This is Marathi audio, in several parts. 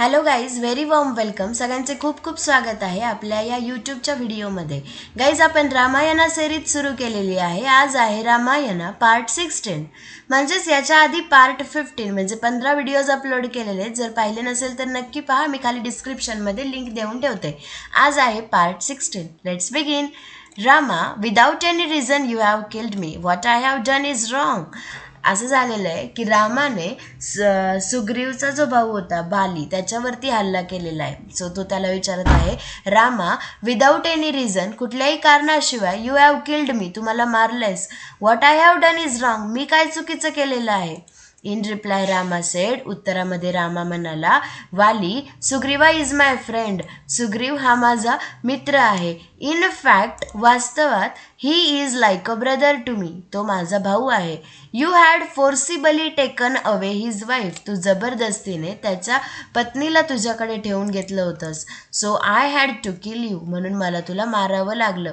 Hello guys very warm welcome सगळ्यांचे खूप खूप स्वागत आहे आपल्या या यूट्यूबच्या व्हिडिओमध्ये गाईज आपण रामायणा सेरीज सुरू केलेली आहे. आज आहे रामायणा पार्ट सिक्स्टीन म्हणजेच याच्या आधी पार्ट फिफ्टीन म्हणजे पंधरा व्हिडिओज अपलोड केलेले आहेत. जर पाहिले नसेल तर नक्की पहा. मी खाली डिस्क्रिप्शनमध्ये लिंक देऊन ठेवते. आज आहे part sixteen let's begin Rama without any reason you have killed me what I have done is wrong असं झालेलं आहे की रामाने स सुग्रीवचा जो भाऊ होता बाली त्याच्यावरती हल्ला केलेला आहे. सो तो त्याला विचारत आहे रामा विदाऊट एनी रिझन कुठल्याही कारणाशिवाय यू हॅव किल्ड मी तू मला मारलंयस. What I have done is wrong मी काय चुकीचं केलेलं आहे? इन रिप्लाय रामा सेड उत्तरामध्ये रामा म्हणाला Vali Sugriva is my friend Sugriv हा माझा मित्र आहे इन फॅक्ट वास्तवात he is like a brother to me तो माझा भाऊ आहे you had forcibly taken away his wife तू जबरदस्तीने त्याच्या पत्नीला तुझ्याकडे ठेवून घेतलं होतंस so I had to kill you म्हणून मला तुला मारावं लागलं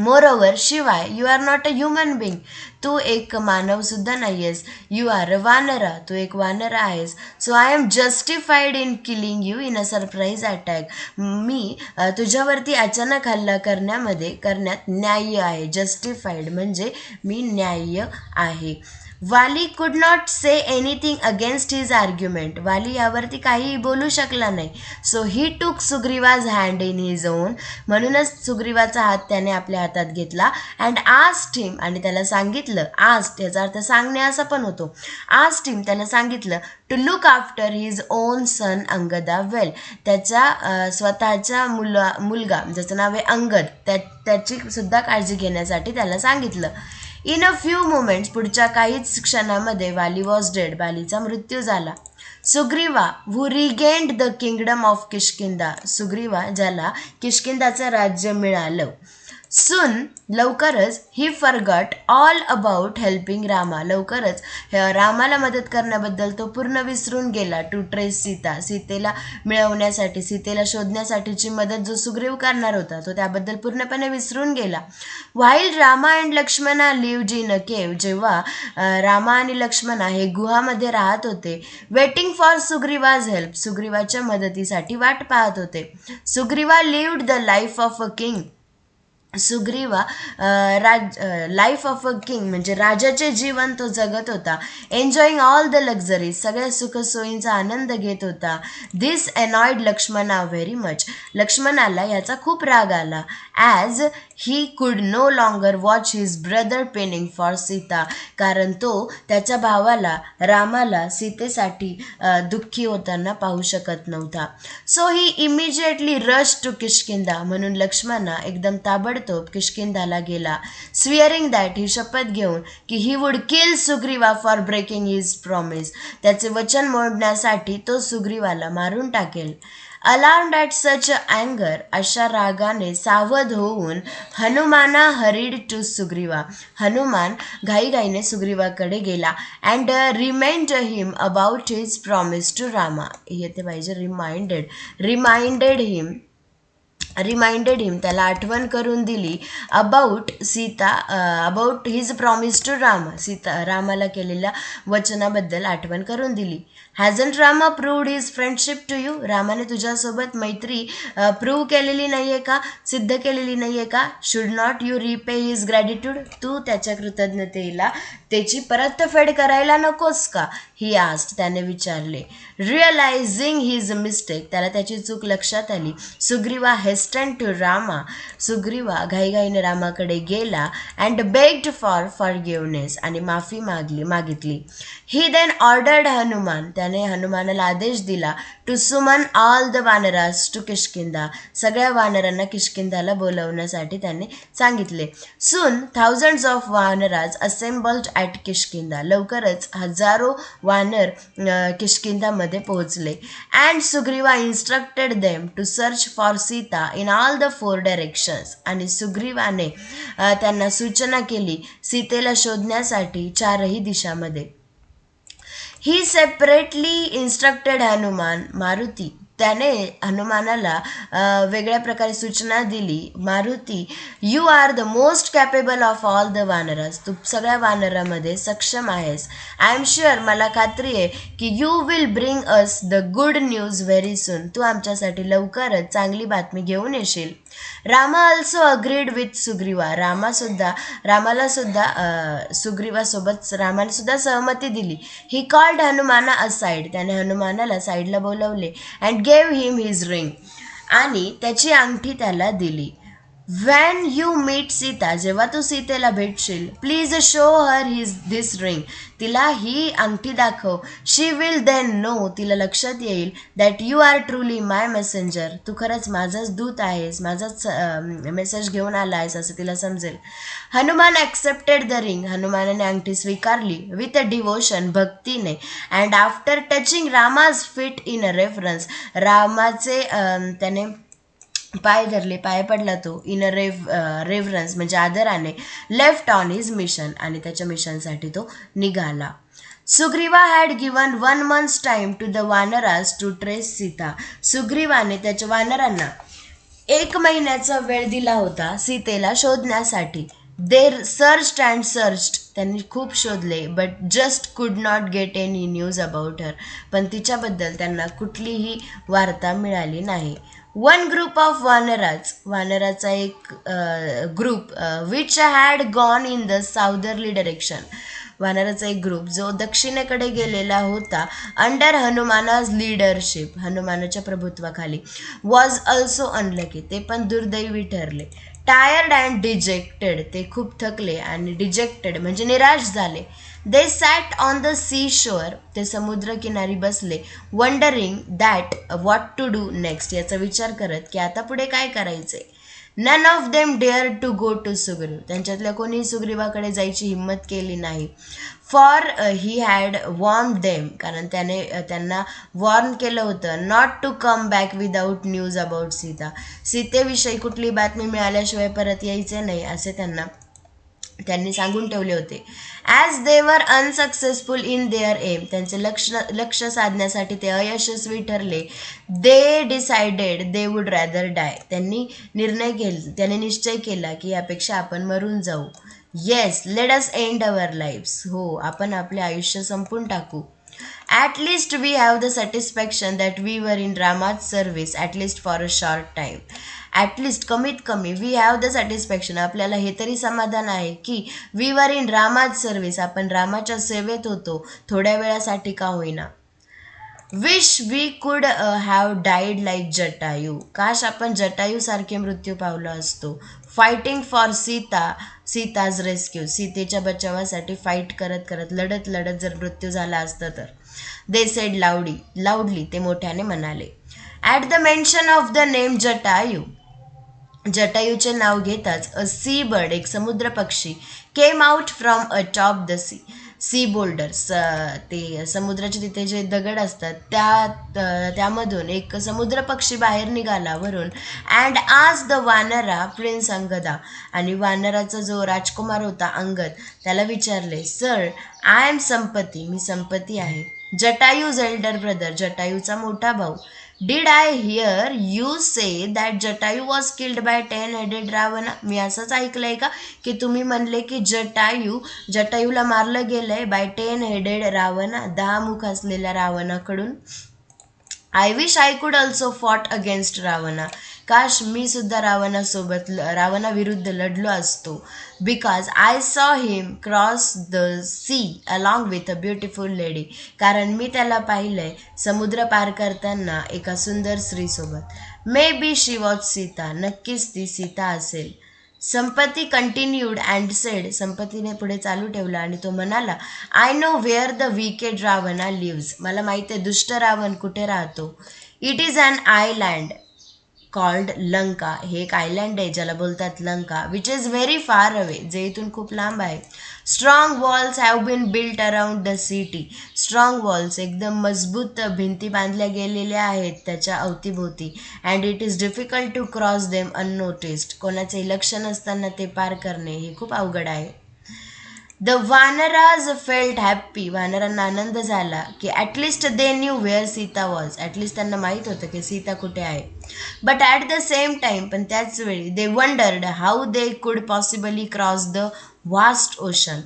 मोरओवर शिवाय you are not a human being तू एक मानवसुद्धा नाही आहेस यू आर अ वानरा तू एक वानरा आहेस. So I am justified in killing you in a surprise attack मी तुझ्यावरती अचानक हल्ला करण्यामध्ये करण्यात न्याय्य आहे. जस्टिफाईड म्हणजे मी न्याय्य आहे. Vali could not say anything against his argument Vali यावरती काहीही बोलू शकला नाही. So he took Sugriva's hand in his own म्हणूनच सुग्रीवाचा हात त्याने आपल्या हातात घेतला अँड आस्ट हिम आणि त्याला सांगितलं आस्ट याचा अर्थ सांगणे असा पण होतो. आस्ट हिम त्याला सांगितलं to look after his own son Angada well त्याच्या स्वतःच्या मुला मुलगा ज्याचं नाव आहे अंगद त्या त्याची सुद्धा काळजी घेण्यासाठी त्याला सांगितलं. इन अ फ्यू मोमेंट्स पुढच्या काहीच क्षणामध्ये वाली वॉज डेड बालीचा मृत्यू झाला. Sugriva who regained the kingdom of Kishkindha Sugriva ज्याला किशकिंदाचं राज्य मिळालं. सुन लवकरच he forgot all about helping Rama. लवकरच रामाला मदत करण्याबद्दल तो पूर्ण विसरून गेला. To trace Sita. सीतेला मिळवण्यासाठी सीतेला शोधण्यासाठीची मदत जो सुग्रीव करणार होता तो त्याबद्दल पूर्णपणे विसरून गेला. While Rama and Lakshmana live in cave जेव्हा रामा आणि लक्ष्मणा हे गुहामध्ये राहत होते वेटिंग फॉर सुग्रीवाज हेल्प सुग्रीवाच्या मदतीसाठी वाट पाहत होते. Sugriva lived the life of a king Sugriva Raj life of a king म्हणजे राजाचे जीवन तो जगत होता. एन्जॉईंग ऑल द लक्झरीज सगळ्या सुखसोयींचा आनंद घेत होता. This annoyed Lakshmana very much लक्ष्मणाला याचा खूप राग आला. As he could no longer watch his brother pining for Sita कारण तो त्याच्या भावाला रामाला सीतेसाठी दुःखी होताना पाहू शकत नव्हता. So he immediately rush to Kishkindha म्हणून लक्ष्मणा एकदम ताबडतोब किशकिंदाला गेला स्विअरिंग दॅट ही शपथ घेऊन की he would kill Sugriva for breaking his promise त्याचे वचन मोडण्यासाठी तो सुग्रीवाला मारून टाकेल. अलार्म्ड ॲट सच अँगर अशा रागाने सावध होऊन हनुमाना हरिड टू सुग्रीवा हनुमान घाईघाईने सुग्रीवाकडे गेला and remind him about his promise to Rama येते पाहिजे reminded reminded him reminded him त्याला आठवण करून दिली about Sita about his promise to Rama. Sita रामाला केलेल्या वचनाबद्दल आठवण करून दिली. Hasn't Rama proved his friendship to you रामाने तुझ्यासोबत मैत्री प्रूव्ह केलेली नाही आहे का? सिद्ध केलेली नाही आहे का? Should not you repay his gratitude तू त्याच्या कृतज्ञतेला त्याची परतफेड करायला नकोस का? ही आस्ट त्याने विचारले. रिअलायझिंग हिज मिस्टेक त्याला त्याची चूक लक्षात आली. सुग्रीवा हेस्टन रामा सुग्रीवा घाईघाईने रामाकडे गेला and begged for forgiveness आणि माफी मागली मागितली ही देन ऑर्डर्ड हनुमान त्याने हनुमानाला आदेश दिला to summon all the वानरास to Kishkindha सगळ्या वानरांना किशकिंदाला बोलवण्यासाठी त्याने सांगितले soon thousands of वानराज assembled at Kishkindha लवकरच हजारो वानर किशकिंदामध्ये पोहोचले and Sugriva instructed them to search for Sita in all the four directions आणि सुग्रीवाने त्यांना सूचना केली सीतेला शोधण्यासाठी चारही दिशामध्ये. He separately instructed Hanuman Maruti त्याने हनुमानाला वेगळ्या प्रकारे सूचना दिली. Maruti you are the most capable of all the वानरस तू सगळ्या वानरामध्ये सक्षम आहेस. आय एम शुअर मला खात्री आहे की you will bring us the good news very soon तू आमच्यासाठी लवकरच चांगली बातमी घेऊन येशील. Rama also agreed with Sugriva रामासुद्धा रामाला सुद्धा सुग्रीवासोबत रामाने सुद्धा सहमती दिली. ही कॉल्ड हनुमाना असाइड त्याने हनुमानाला साईडला बोलवले and gave him his ring आणि त्याची अंगठी त्याला दिली. वॅन यू मीट सीता जेव्हा तू सीतेला भेटशील please show her his this ring तिला ही अंगठी दाखव. शी विल देन नो तिला लक्षात येईल that you are truly my messenger तू खरंच माझाच दूत आहेस माझाच मेसेज घेऊन आला आहेस असं तिला समजेल. हनुमान ॲक्सेप्टेड द रिंग हनुमानाने अंगठी स्वीकारली with a devotion भक्तीने. And after touching Rama's feet in a reverence रामाचे त्याने पाय धरले पाय पडला तो. इन अ रेव रेव्हरन्स म्हणजे आदराने लेफ्ट ऑन हिज मिशन आणि त्याच्या मिशनसाठी तो निघाला. Sugriva had given one months time to the vanaras to trace Sita. सुग्रीवाने त्याच्या वानरांना एक महिन्याचा वेळ दिला होता सीतेला शोधण्यासाठी. देर सर्च अँड सर्च त्यांनी खूप शोधले but just could not get any news about her पण तिच्याबद्दल त्यांना कुठलीही वार्ता मिळाली नाही. वन ग्रुप ऑफ वानराज वानराचा एक group which had gone in the southerly direction वानराचा एक ग्रुप जो दक्षिणेकडे गेलेला होता. अंडर हनुमानाज लीडरशिप हनुमानाच्या प्रभुत्वाखाली वॉज ऑल्सो अनलकी ते पण दुर्दैवी ठरले. टायर्ड अँड डिजेक्टेड ते खूप थकले आणि डिजेक्टेड म्हणजे निराश झाले. They sat on the sea shore ते समुद्रकिनारी बसले wondering that what to do next याचा विचार करत की आता पुढे काय करायचे none of them dare to go to Sugriv त्यांच्यातल्या कोणी सुग्रीवाकडे जायची हिंमत केली नाही. For he had warned them कारण त्याने uh, त्यांना वॉर्न केलं होतं not to come back without news about Sita सीतेविषयी कुठली बातमी मिळाल्याशिवाय परत यायचे नाही असे त्यांना त्यांनी सांगून ठेवले होते. ॲज दे वर अनसक्सेसफुल इन देअर एम त्यांचे लक्ष लक्ष साधण्यासाठी ते अयशस्वी ठरले. They decided they would rather die त्यांनी निर्णय केला त्याने निश्चय केला की यापेक्षा आपण मरून जाऊ. Yes let us end our lifes हो आपण आपले आयुष्य संपून टाकू. At least we have the satisfaction that we were in Rama's service at least for a short time. At least कमीत कमी वी हॅव द सॅटिस्फॅक्शन आपल्याला हे तरी समाधान आहे की we were in Rama's service आपण रामाच्या सेवेत होतो थोड्या वेळासाठी का होईना. Wish we could have died like Jatayu काश आपण जटायूसारखे मृत्यू पावलो असतो. Fighting for Sita Sita's rescue सीतेच्या बचावासाठी फाईट करत करत लढत लढत जर मृत्यू झाला असता तर. दे सेड लावडी लाऊडली ते मोठ्याने म्हणाले. At the mention of the name Jatayu जटायूचे नाव घेताच अ सी बर्ड एक समुद्र पक्षी came out from atop the sea sea boulders ते समुद्राचे तिथे जे दगड असतात त्या त्यामधून एक समुद्र पक्षी बाहेर निघाला वरून. अँड आज द वानरा प्रिन्स अंगदा आणि वानराचा जो राजकुमार होता अंगद त्याला विचारले सर आय एम संपत्ती मी संपत्ती आहे. जटायूज एल्डर ब्रदर जटायूचा मोठा भाऊ. Did I hear you say that Jatayu was killed by ten headed Ravana? मी असंच ऐकलंय का? की तुम्ही म्हणले की जटायू जटायूला मारलं गेलंय बाय टेन हेडेड रावणा दहा मुख असलेल्या रावणाकडून. I wish I could also fought against Ravana. काश मी सुद्धा रावणासोबत ल- रावणाविरुद्ध लढलो असतो. Because I saw him cross the sea along with a beautiful lady कारण मी त्याला पाहिलंय समुद्र पार करताना एका सुंदर स्त्रीसोबत. May be she was Sita नक्कीच ती सीता असेल. संपत्ती कंटिन्यूड अँड सेड संपत्तीने पुढे चालू ठेवला आणि तो म्हणाला I know where the wicked Ravana lives मला माहिती आहे दुष्ट रावण कुठे राहतो. It is an island called Lanka हे एक आयलँड आहे ज्याला बोलतात Lanka which is very far away जे इथून खूप लांब आहे. Strong walls have been built around the city strong walls एकदम मजबूत भिंती बांधल्या गेलेल्या आहेत त्याच्या अवतीभोवती. And it is difficult to cross them unnoticed कोणाचे लक्ष नसताना ते पार करणे हे खूप अवघड आहे. द वानराज फेल्ट हॅप्पी वानरांना आनंद झाला की at least they knew where Sita was at least त्यांना माहीत होतं की सीता कुठे आहे. But at the same time पण त्याच वेळी they wondered how they could possibly cross the vast ocean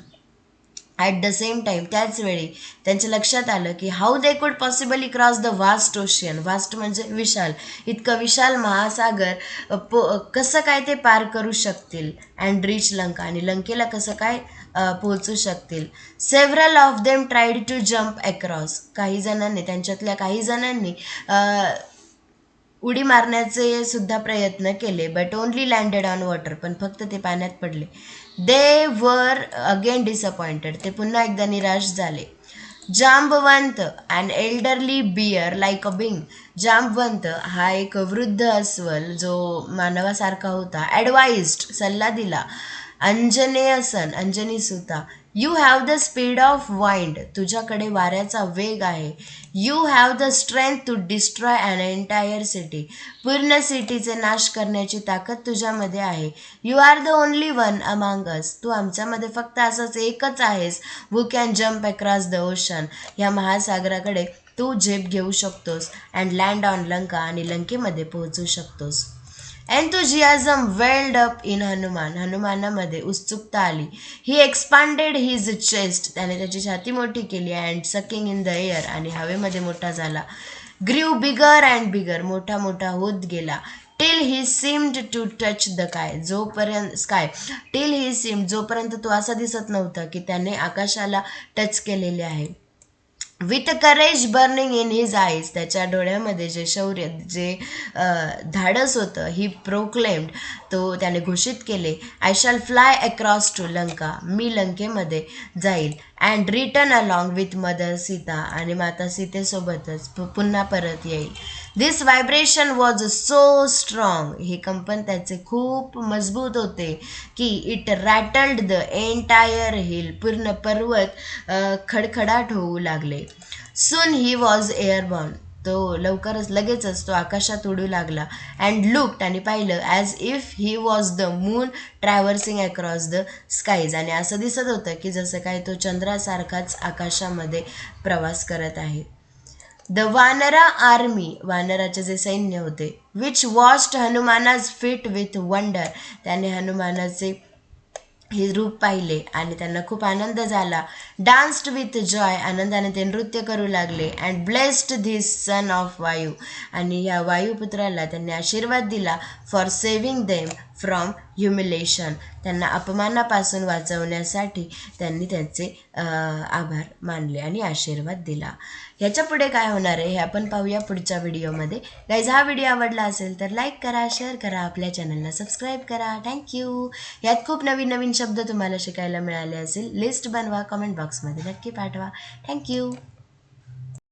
at the same time त्याच वेळी त्यांच्या लक्षात आलं की how they could possibly cross the vast ocean vast म्हणजे विशाल. इतकं विशाल महासागर पो कसं काय ते पार करू शकतील अँड रीच लंका आणि लंकेला कसं काय पोहोचू शकतील? Several of them tried to jump across काही जणांनी त्यांच्यातल्या काही जणांनी उडी मारण्याचे सुद्धा प्रयत्न केले but only landed on water पण फक्त ते पाण्यात पडले. दे वर अगेन डिसअपॉइंटेड ते पुन्हा एकदा निराश झाले. Jambavant and elderly bear like a being Jambavant हा एक वृद्ध अस्वल जो मानवासारखा होता. ॲडवाइज्ड सल्ला दिला. अंजने सन अंजनी सुता. You have the speed of wind तुझ्याकडे वाऱ्याचा वेग आहे. You have the strength to destroy an entire city पूर्ण सिटीचे नाश करण्याची ताकद तुझ्यामध्ये आहे. You are the only one among us तू आमच्यामध्ये फक्त असंच एकच आहेस. Who can jump across the ocean या महासागराकडे तू झेप घेऊ शकतोस. अँड लँड ऑन लंका आणि लंकेमध्ये पोहोचू शकतोस. Enthusiasm welled up in Hanuman हनुमानामध्ये उत्सुकता आली. ही एक्सपांडेड हिज चेस्ट त्याने त्याची छाती मोठी केली and sucking in the air आणि हवेमध्ये मोठा झाला. ग्रीव बिगर अँड बिगर मोठा मोठा होत गेला. Till he seemed to touch the काय जोपर्यंत स्काय टिल ही सिम्ड जोपर्यंत तो असा दिसत नव्हता की त्याने आकाशाला टच केलेले आहे. With courage burning in his eyes त्याच्या डोळ्यामध्ये जे शौर्य जे धाडस होतं ही प्रोक्लेम्ड तो त्याने घोषित केले I shall fly across to Lanka. मी लंकेमध्ये जाईल and return along with mother Sita आणि माता सीतेसोबतच पु- पुन्हा परत येईल. This vibration was so strong हे कंपन त्याचे खूप मजबूत होते की it rattled the entire hill पूर्ण पर्वत खडखडाट होऊ लागले. सून ही वॉज एअरबॉर्न तो लवकरच लगेचच तो आकाशात उडू लागला. अँड लुकड आणि पाहिलं as if he was the moon traversing across the skies आणि असं दिसत होतं की जसं काय तो चंद्रासारखाच आकाशामध्ये प्रवास करत आहे. द वानरा आर्मी वानराचे जे सैन्य होते which watched Hanuman's feat with wonder त्याने हनुमानाचे हे रूप पाहिले आणि त्यांना खूप आनंद झाला. डान्स्ड विथ जॉय आनंदाने ते नृत्य करू लागले and blessed this son of Vayu आणि या वायुपुत्राला त्यांनी आशीर्वाद दिला for saving them from humiliation त्यांना अपमानापासून वाचवण्यासाठी त्यांनी त्यांचे आभार मानले आणि आशीर्वाद दिला. ह्याच्या पुढे काय होणार आहे हे आपण पाहूया पुढच्या व्हिडिओमध्ये. गाईज हा व्हिडिओ आवडला असेल तर लाईक करा शेअर करा आपल्या चॅनलला सबस्क्राईब करा. थँक्यू यात खूप नवीन नवीन शब्द तुम्हाला शिकायला मिळाले असेल लिस्ट बनवा कमेंट बॉक्समध्ये नक्की पाठवा. थँक्यू